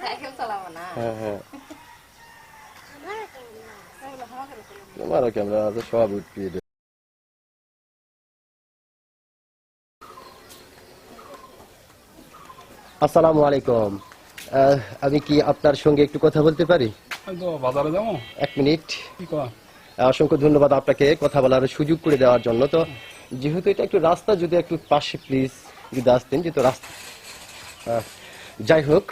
Cycle চালাবো না হ্যাঁ হ্যাঁ তোমারও ক্যামেরা আছে সব আসসালামু আলাইকুম আহ, আমি কি আপনার সঙ্গে একটু কথা বলতে পারি? বাজারে যাব। এক মিনিট। অসংখ্য ধন্যবাদ আপনাকে কথা বলার সুযোগ করে দেওয়ার জন্য। তো যেহেতু এটা একটু রাস্তা যদি একটু পাশে প্লিজ যদি আসতেন যেহেতু রাস্তা যাই হোক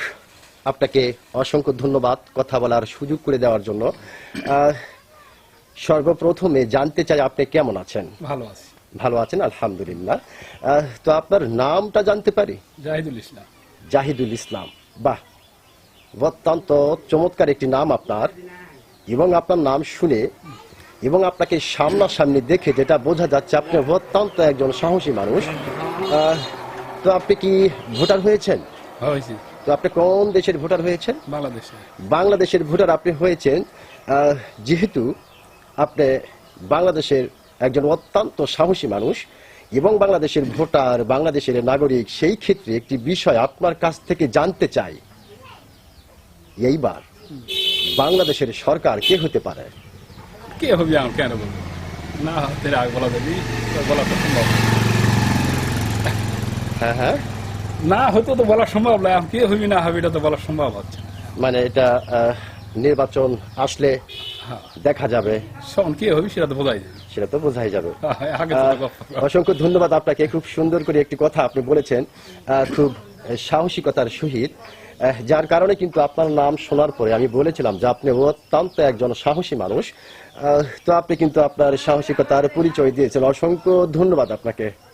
আপনাকে অসংখ্য ধন্যবাদ কথা বলার সুযোগ করে দেওয়ার জন্য। সর্বপ্রথমে জানতে চাই আপনি কেমন আছেন? ভালো আছি। ভালো আছেন আলহামদুলিল্লাহ। তো আপনার নামটা জানতে পারি? জাহিদুল ইসলাম। জাহিদুল ইসলাম। বাহ অত্যন্ত চমৎকার একটি নাম আপনার। এবং আপনার নাম শুনে এবং আপনাকে সামনাসামনি দেখে যেটা বোঝা যাচ্ছে আপনি অত্যন্ত একজন সাহসী মানুষ। তো আপনি কি ভোটার হয়েছেন? হয়েছি। তো আপনি কোন দেশের ভোটার হয়েছেন? বাংলাদেশে। বাংলাদেশের ভোটার আপনি হয়েছেন যেহেতু আপনি বাংলাদেশের একজন অত্যন্ত সাহসী মানুষ এবং বাংলাদেশের ভোটার বাংলাদেশের নাগরিক সেই ক্ষেত্রে একটি বিষয় আপনার কাছ থেকে জানতে চাই। এইবার বাংলাদেশের সরকার কে হতে পারে? কে হবি আমি কেন বলব? না হাতের আগ বলা যাবি তো বলা তো সম্ভব। হ্যাঁ হ্যাঁ। না হয়তো তো বলা সম্ভব না। কে হবি না হবি এটা তো বলা সম্ভব হচ্ছে মানে এটা নির্বাচন আসলে হ্যাঁ। দেখা যাবে। শোন কে হবি সেটা তো বোঝাই যাবে। সেটা তো বোঝাই যাবে। আহ, গল্প অসংখ্য ধন্যবাদ আপনাকে। খুব সুন্দর করে একটি কথা আপনি বলেছেন খুব সাহসিকতার সহিত। যার কারণে কিন্তু আপনার নাম শোনার পরে আমি বলেছিলাম যে আপনি অত্যন্ত একজন সাহসী মানুষ। আহ, তো আপনি কিন্তু আপনার সাহসিকতার পরিচয় দিয়েছেন। অসংখ্য ধন্যবাদ আপনাকে।